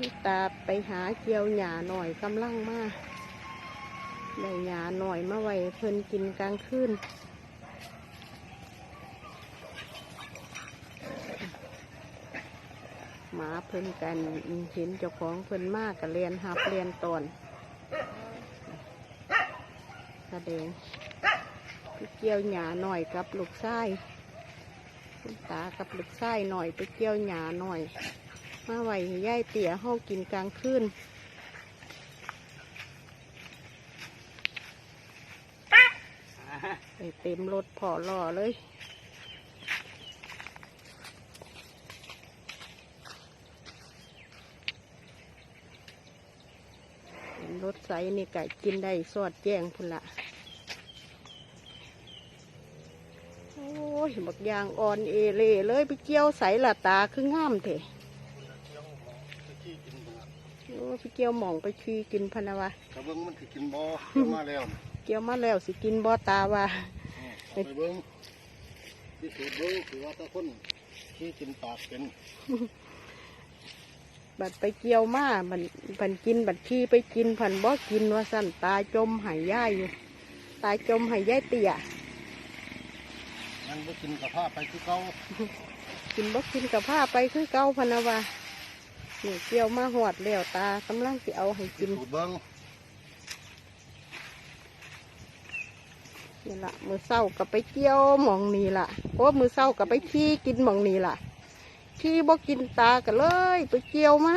คุณตาไปหาเกี่ยวหญ้าหน่อยกำลังมาได้หญ้าหน่อยมาไว้เพิ่นกินกลางคืนหมาเพิ่นกันเห็นเจ้าของเพิ่นมากกับเรียนหับเรียนตอนแสดงไปเกี่ยวหญ้าหน่อยกับลูกชายคุณตากับลูกชายหน่อยไปเกี่ยวหญ้าหน่อย มาไหว้ย่ายเตี๋ยห้องกินกลางคืนไปเต็มรถพอรอเลยรถใสนี่ไก่กินได้สอดแจ้งพุ่นละโอ้ยบักยางอ่อนเอเล่เลยไปเกี่ยวใสละตาคืองามเถอะ พี่เกียวหมองไปชีกินพะนะวะถ้าเบิ้องมันสิกินบ่เดี๋ยวมาแล้วเกี่ยวมาแล้วสิกินบ่ตาว่าเอาไปเบิ้งที่สุดเบิ้งคือว่าถ้าคนที่กินปากเป็นบัดไปเกียวมาบันบันกินบัดชีไปกินผันบ่กินว่าสั่นตาจมหายย่ายอยู่ ตาจมหายย่ายเตี่ยนั่นบ่กินกับผ้าไปคือเก่ากินบ่กินกับผ้าไปคือเก่าพะนะวะ นี่เกี่ยวมาหอดแล้วตากำลังสิเอาให้กินสูดเบิ้งนี่ละมือเศร้ากับไปเกี่ยวหมองนี่ละโอ้มือเศร้ากับไปขี้กินหมองนี่ละขี้บ่กินตากันเลย ไปเกี่ยวมา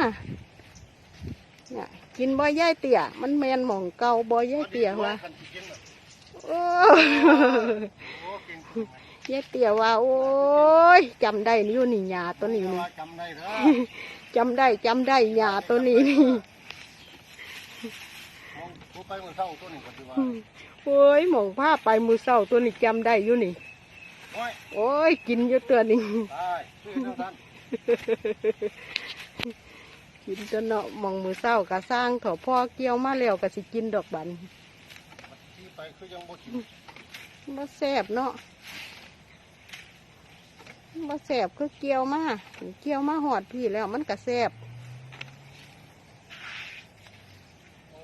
เนี่ยกินบ่ย่ายเตี่ยมันแมนหมองเก่าบ่ย่ายเตี่ยวะคันสิกินน่ะโอ้โอ้เก่งจริงไหมย่ายเตี่ยว่าโอ้ ยจำได้นี่อยู่นี่หยาตัวนี้นี่ว่าจำได้เถอะจำได้จำได้หยาตัวนี้นี่มองผู้ไปเมื่อเช้าตัวนี้ก็สิว่าโอ้ยหมองผ้าไปมือเศร้าตัวนี้จำได้อยู่นี่โอ้ยโอ้ยกินอยู่ตัวนี้ตายชื่อเท่านั้นกินจนเนาะหมองมือเศร้ากะสร้างเถอะพ่อเกี่ยวมาแล้วกะสิกินดอกบันที่ไปคือยังบ่กินมาแสบเนาะ มาแสบคือเกี่ยวมาเกี่ยวมาหอดพี่แล้วมันกะแสบโอ้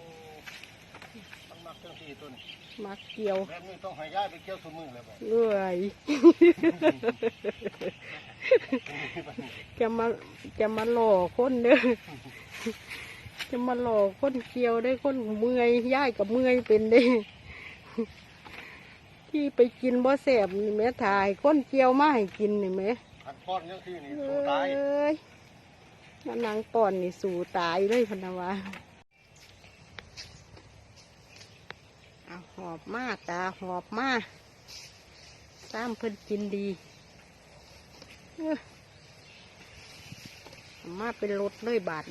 มันมักจังซี่ตัวนี้มาเกี่ยวแบบนี้ต้องให้ย้ายไปเกี่ยวซุมือเลยบ่เลื่อยจะมาจะมาหล่อคนเด้อจะมาหล่อคนเกี่ยวได้คนเมื่อยย่ายกับเมื่อยเป็นเด้ ที่ไปกินบ่แสบนี่แม่ถ่ายคนเกี่ยวมาให้กินนี่แม่ขันป้อนยังซี่นี่เอสู้ตาย้ยมานางป่อนนี่สู่ตายเลยพะนาวาเอาหอบมาตาหอบมาตามเพิ่นกินดีเอ้อเอามาเป็นรถเลยบาท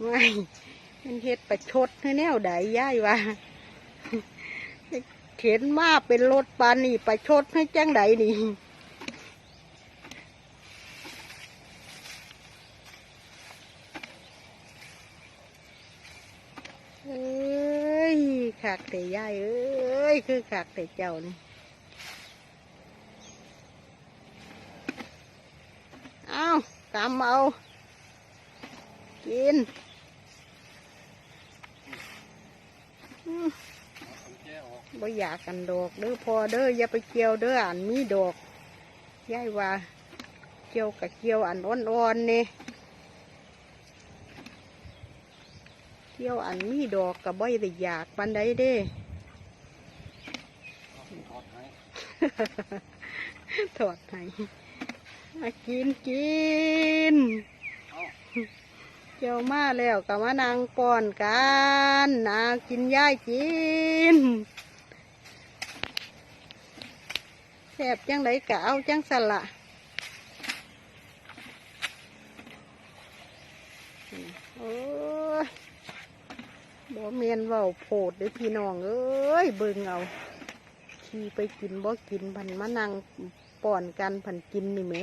ไม่มันเฮ็ดประชดให้แนวใดย่ายวะเข็นมาเป็นรถปานนี่ประชดให้จังใดนี่เอ้ยขากแต่ย่ายเอ้ยคือขากแต่เจ้านี่เอากำเอา กินอืม เอาแก้ออก บ่อยากกันดอกเด้อพอเด้ออย่าไปเกี่ยวเด้ออันมีดอกยายว่าเกี่ยวกับเกี่ยวอันอ่อนๆนี่เกี่ยวอันมีดอกกับบ่ได้อยากปันใดเด้ถอดให้ถอดให้กินกิน เอาเกี่ยวมาแล้วก็มานางป้อนกันนากินย่ายกินแซ่บจังไดกะเอาจังสละโอ้ยบ่เมียนเว้าโพดเด้อพี่น้องเอ้ยเบิ่งเอาขี่ไปกินบ่กินพันมานั่งป้อนกันพันกินนี่ไหม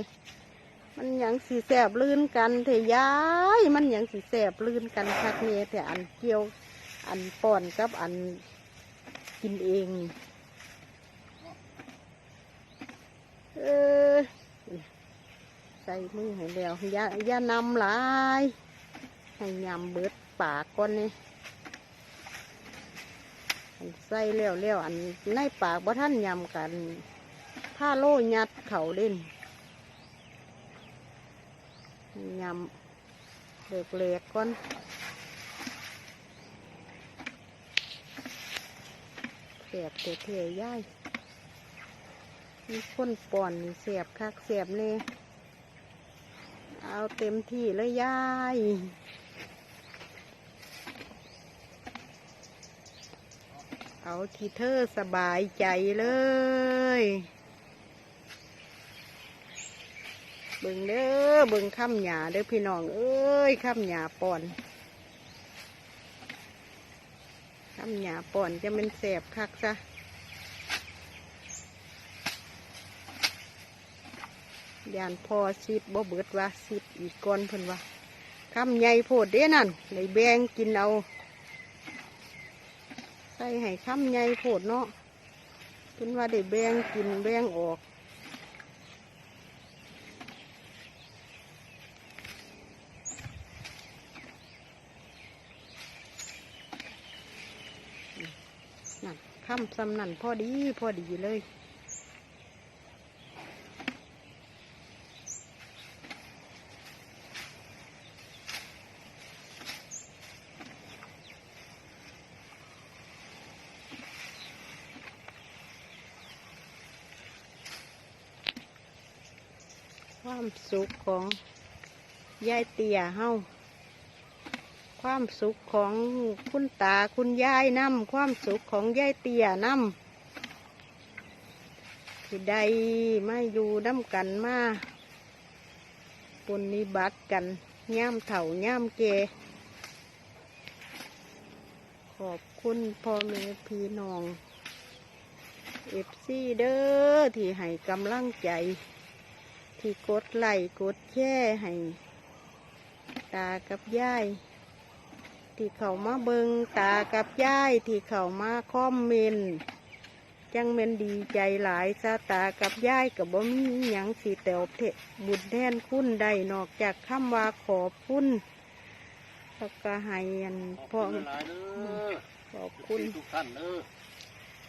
มันยังสีแสบลื่นกันเถอะยาย มันยังสีแสบลื่นกันคักเนี่ยแต่อันเกี่ยว อันป่อนกับอันกินเอง เออใส่มือให้แล้วอย่าอย่านำลาย ให้ยำเบิดปากก่อนนี่ใส่แล้วแล้วอันในปากบ่ท่านยำกันผ้าโล่ยัดเข่าเล่น ยำเลือกเล็กๆก่อนแสบเท่ๆย่ายมีคนป่อนนี่แสบคักแสบเน่เอาเต็มที่เลยย่ายเอาที่เธอสบายใจเลย เบิ่งเด้อเบิ่งข้ามหยาเด้อพี่น้องเอ้ยข้ามหยาปอนข้ามหยาปอนจะเป็นแสบคักซะยานพอสิบบ่เบิดว่าสิบอีกก้อนเพิ่นว่าข้ามใหญ่โพดเด้นั่นเลยแบงกินเอาใส่ให้คำใหญ่โพดเนาะเพิ่นว่าได้แบงกินแบงออก นั่น คำสำนันพอดีพอดีเลยความสุขของยายเตี่ยเฮา ความสุขของคุณตาคุณยายนำความสุขของยายเตี่ยนำที่ใดมาอยู่น้ำกันมาปนนิบัติกันย่ำเถ่าย่ำเก ขอบคุณพ่อแม่พี่น้องเอฟซีเด้อที่ให้กำลังใจ ที่กดไลค์กดแช่ให้ ตากับยาย ที่เขามาเบิงตากับยายที่เขามาคอมเมนต์จังเมนดีใจหลายซาตากับยายกับบ่มีหยังสีแต่อบเทบุญแทนคุณใดนอกจากคำว่าขอบคุณแล้วก็ให้อันขอบพ่อคุณหลายเด้อขอบคุณทุกท่านเด้อ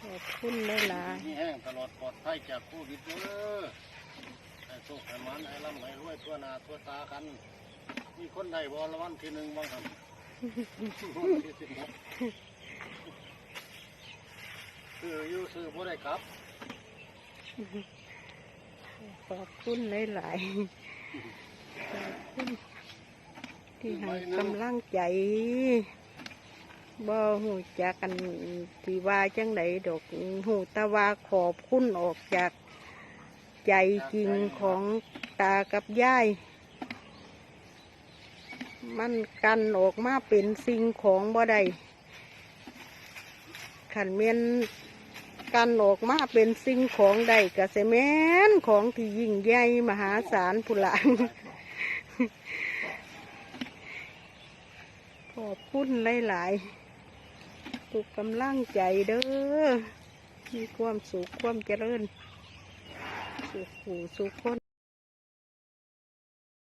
ขอบคุณหลายมีแห้งตลอดปลอดภัยจากโควิดเด้อให้โชคให้มันให้ร่ำให้รวยทั่วหน้าทั่วตากัน มีคนใดบอละวันที่หนึ่งบ้างครับ ซื้ออยู่ซื้อบ่ได้ครับ ขอบคุณหลายๆขอบคุณที่ให้กำลังใจบ่หูจักกันที่ว่าจังไดดอกหูตะว่าขอบคุณออกจากใจจริงของตากับยาย มันกันออกมาเป็นสิ่งของบ่ได้ขันเมียนกันออกมาเป็นสิ่งของใดกะเสแมนของที่ยิ่งใหญ่มหาศาลพุนละขอบคุณหลายๆทุกกำลังใจเด้อมีความสุขความเจริญ สุขหูสุขคน